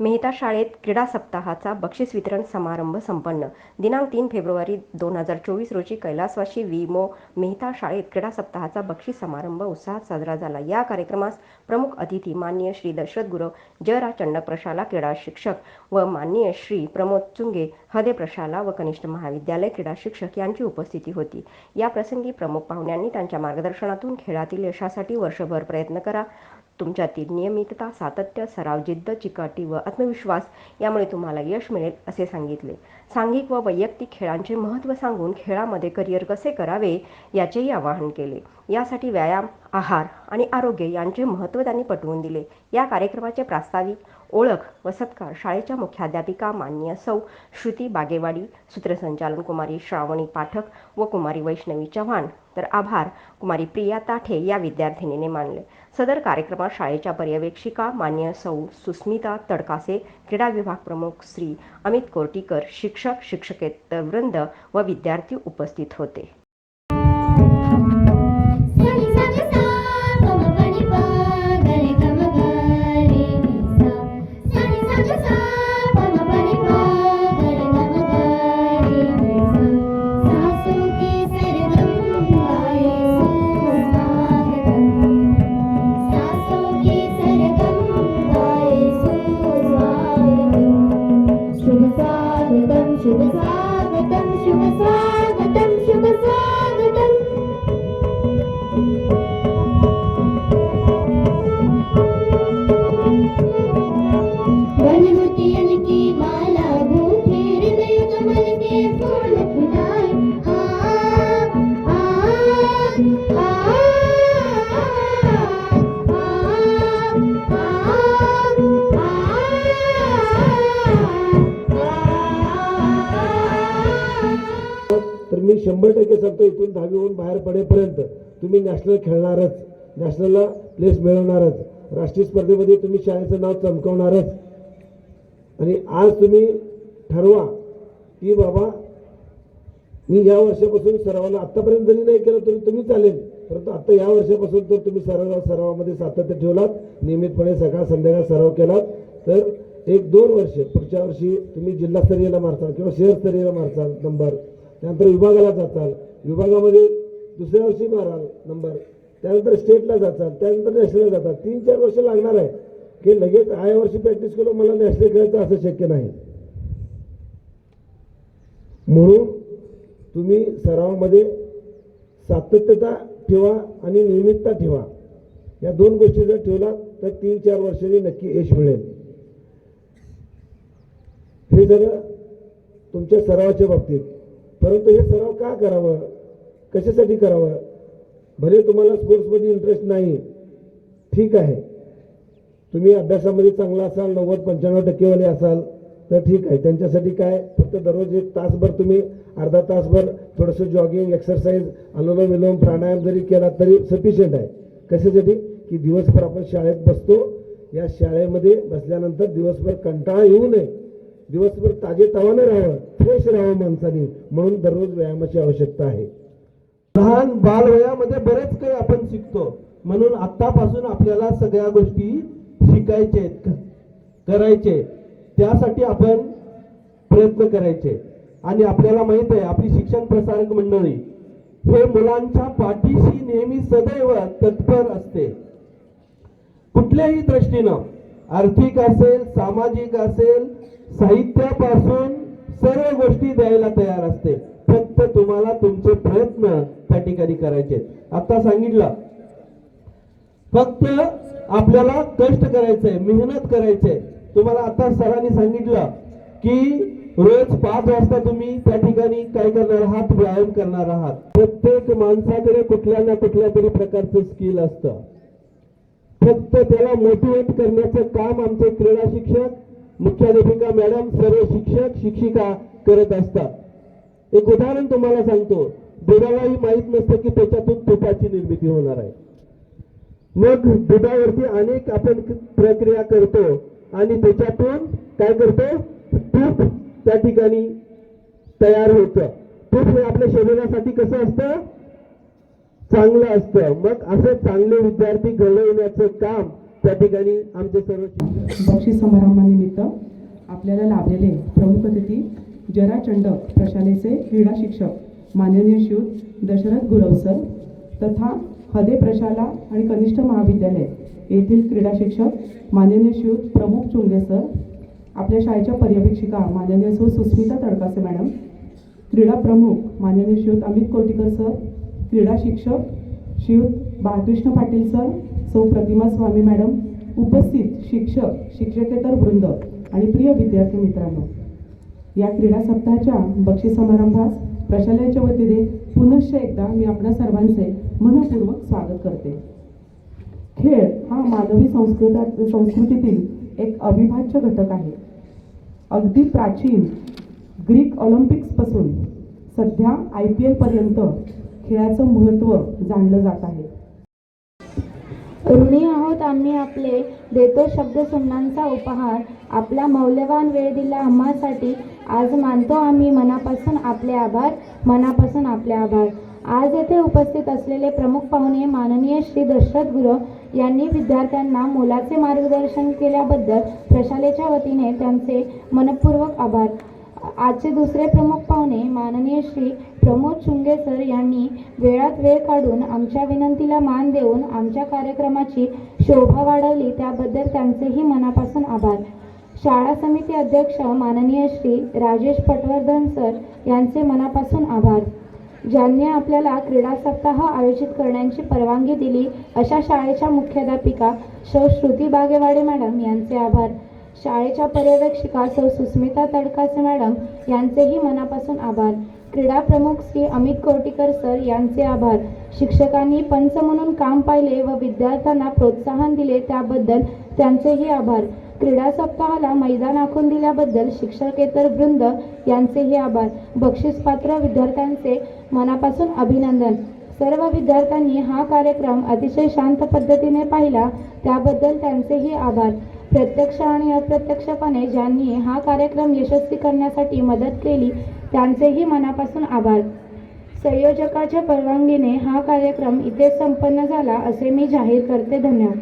मेहता शाळेत क्रीडा सप्ताहाचा बक्षीस वितरण समारंभ संपन्न. दिनांक तीन फेब्रुवारी दोन हजार चोवीस रोजी कैलासवासी विमो मेहता शाळेत क्रीडा सप्ताहाचा बक्षीस समारंभ उत्साहात साजरा झाला. या कार्यक्रमास प्रमुख अतिथी माननीय श्री दशरथ गुरव जयरा चंडप्रशाला क्रीडा शिक्षक व माननीय श्री प्रमोद चुंगे हदे प्रशाला व कनिष्ठ महाविद्यालय क्रीडा शिक्षक यांची उपस्थिती होती. या प्रसंगी प्रमुख पाहुण्यांनी त्यांच्या मार्गदर्शनातून खेळातील यशासाठी वर्षभर प्रयत्न करा. तुमच्यातील नियमितता सातत्य सराव जिद्द चिकाटी व आत्मविश्वास यामुळे तुम्हाला यश मिळेल असे सांगितले. सांघिक व वैयक्तिक खेळांचे महत्त्व सांगून खेळामध्ये करिअर कसे करावे याचेही आवाहन केले. यासाठी व्यायाम आहार आणि आरोग्य यांचे महत्त्व त्यांनी पटवून दिले. या कार्यक्रमाचे प्रास्ताविक ओळख व सत्कार शाळेच्या मुख्याध्यापिका मान्य सौ श्रुती बागेवाडी सूत्रसंचालन कुमारी श्रावणी पाठक व कुमारी वैष्णवी चव्हाण. तर आभार कुमारी प्रिया ताठे या विद्यार्थिनीने मानले. सदर कार्यक्रमात शाळेच्या पर्यवेक्षिका मान्य सौ सुस्मिता तडकासे क्रीडा विभाग प्रमुख श्री अमित कोर्टीकर शिक्षक शिक्षकेतर वृंद व विद्यार्थी उपस्थित होते. स्वागतम शुभ शंभर टक्के सांगतो इथून दहावीहून बाहेर पडेपर्यंत तुम्ही नॅशनल खेळणारच नॅशनलला प्लेस मिळवणारच राष्ट्रीय स्पर्धेमध्ये तुम्ही शाळेचं नाव चमकवणारच. आणि आज तुम्ही ठरवा की बाबा मी या वर्षापासून सरावाला आत्तापर्यंत जरी नाही केलं तरी तुम्ही चालेल परंतु आता या वर्षापासून जर तुम्ही सराव सरावामध्ये सातत्य ठेवलात नियमितपणे सकाळ संध्याकाळ सराव केलात. तर एक दोन वर्ष पुढच्या वर्षी तुम्ही जिल्हास्तरीयला मारताल किंवा शहरस्तरीयला मारताल नंबर त्यानंतर विभागाला जाताल. विभागामध्ये दुसऱ्या वर्षी माराल नंबर. त्यानंतर स्टेटला जाताल. त्यानंतर नॅशनलला जातात तीन चार वर्ष लागणार आहे की लगेच आया वर्षी प्रॅक्टिस करून मला नॅशनल खेळायचं असं शक्य नाही. म्हणून तुम्ही सरावामध्ये सातत्यता ठेवा आणि नियमितता ठेवा. या दोन गोष्टी जर ठेवला तर तीन चार वर्षांनी नक्की यश मिळेल. हे झालं तुमच्या सरावाच्या बाबतीत. परंतु हे सराव का करावं? कशासाठी करावं? भले तुम्हाला स्पोर्ट्समध्ये इंटरेस्ट नाही. ठीक आहे. तुम्ही अभ्यासामध्ये चांगला असाल नव्वद पंच्याण्णव टक्केवाले असाल तर ठीक आहे. त्यांच्यासाठी काय? फक्त दररोज एक तासभर तुम्ही अर्धा तासभर थोडंसं जॉगिंग एक्सरसाइज अनुलोम विलोम प्राणायाम जरी केला तरी सफिशियंट आहे. कशासाठी? की दिवसभर आपण शाळेत बसतो. या शाळेमध्ये बसल्यानंतर दिवसभर कंटाळा येऊ नये. दिवसभर ताजे तवानं राहावं फ्रेश राहावं माणसाने. म्हणून दररोज व्यायामाची आवश्यकता आहे. लहान बालवयामध्ये बरेच काही आपण शिकतो. म्हणून आतापासून आपल्याला सगळ्या गोष्टी शिकायचे करायचे त्यासाठी आपण प्रयत्न करायचे आणि आपल्याला माहीत आहे आपली शिक्षण प्रसारक मंडळी हे मुलांच्या पाठीशी नेहमी सदैव तत्पर असते. कुठल्याही दृष्टीनं आर्थिक असेल सामाजिक असेल साहित्यापासून सर्व गोष्टी द्यायला तयार असते. फक्त तुम्हाला तुमचे प्रयत्न त्या ठिकाणी करायचे आता सांगितलं. फक्त आपल्याला कष्ट करायचंय मेहनत करायचंय. तुम्हाला आता सरांनी सांगितलं की रोज पाच वाजता तुम्ही त्या ठिकाणी काय करणार आहात? व्यायाम करणार आहात. प्रत्येक माणसाकडे कुठल्या ना कुठल्या तरी प्रकारचं स्किल असतं. फक्त त्याला मोटिवेट करण्याचं काम आमचे क्रीडा शिक्षक मुख्याध्यापिका मॅडम सर्व शिक्षक शिक्षिका करत असतात. एक उदाहरण तुम्हाला सांगतो. दुधालाही माहीत नसतं की त्याच्यातून तुपाची निर्मिती होणार आहे. मग दुधावरती अनेक आपण प्रक्रिया करतो आणि त्याच्यातून काय करतो? तूप त्या ठिकाणी तयार होतं. तूप हे आपल्या शरीरासाठी कसं असतं? चांगलं असतं. मग असं चांगले विद्यार्थी घडवण्याचं काम त्या ठिकाणी आमचे सर्व बक्षीस समारंभानिमित्त आपल्याला लाभलेले प्रमुख अतिथी जरा चंडक प्रशालेचे क्रीडा शिक्षक माननीय श्यूत दशरथ गुरव सर तथा हदे प्रशाला आणि कनिष्ठ महाविद्यालय येथील क्रीडा शिक्षक माननीय श्यूत प्रमुख चुंगे सर आपल्या शाळेच्या पर्यवेक्षिका माननीय सौ सुस्मिता तडकासे मॅडम क्रीडा प्रमुख माननीय शिव अमित कोटीकर सर क्रीडा शिक्षक शिव बाळकृष्ण पाटील सर सौ प्रतिमा स्वामी मॅडम उपस्थित शिक्षक शिक्षकेतर वृंद आणि प्रिय विद्यार्थी मित्रांनो या क्रीडा सप्ताहाच्या बक्षीस समारंभास प्रशालयाच्या वतीने पुनश्च एकदा मी आपल्या सर्वांचे मनपूर्वक स्वागत करते. खेळ हा मानवी संस्कृता संस्कृतीतील एक अविभाज्य घटक आहे. अगदी प्राचीन ग्रीक ऑलिम्पिक्सपासून सध्या आय पी एलपर्यंत खेळाचं महत्त्व जाणलं जात आहे. ऋणी आहोत आम्ही आपले देतो शब्द सुमनांचा उपहार. आपला मौल्यवान वेळ दिला आम्हासाठी. आज मानतो आम्ही मनापासून आपले आभार मनापासून आपले आभार. आज येथे उपस्थित असलेले प्रमुख पाहुणे माननीय श्री दशरथ गुरु यांनी विद्यार्थ्यांना मोलाचे मार्गदर्शन केल्याबद्दल प्रशालेच्या वतीने त्यांचे मनपूर्वक आभार. आजचे दुसरे प्रमुख पाहुणे माननीय श्री प्रमोद शुंगे सर यांनी वेळात वेळ काढून आमच्या विनंतीला मान देऊन आमच्या कार्यक्रमाची शोभा वाढवली त्याबद्दल त्यांचेही मनापासून आभार. शाळा समिती अध्यक्ष माननीय श्री राजेश पटवर्धन सर यांचे मनापासून आभार. ज्यांनी आपल्याला क्रीडा सप्ताह आयोजित करण्याची परवानगी दिली अशा शाळेच्या मुख्याध्यापिका सौ श्रुती बागेवाडे मॅडम यांचे आभार. शाळेच्या पर्यवेक्षिका सौ सुस्मिता तडकासे मॅडम यांचेही मनापासून आभार. क्रीडा प्रमुख श्री अमित कोर्टीकर सर यांचे आभार. शिक्षकांनी पंच म्हणून काम पाहिले व विद्यार्थ्यांना प्रोत्साहन दिले त्याबद्दल त्यांचेही आभार. क्रीडा सप्ताहाला मैदान आखून दिल्याबद्दल शिक्षकेतर वृंद यांचेही आभार. बक्षीसपात्र विद्यार्थ्यांचे मनापासून अभिनंदन. सर्व विद्यार्थ्यांनी हा कार्यक्रम अतिशय शांत पद्धतीने पाहिला त्याबद्दल त्यांचेही आभार. प्रत्यक्ष आणि अप्रत्यक्षपणे ज्यांनी हा कार्यक्रम यशस्वी करण्यासाठी मदत केली त्यांचेही मनापासून आभार. संयोजकाच्या परवानगीने हा कार्यक्रम इथे संपन्न झाला असे मी जाहीर करते. धन्यवाद.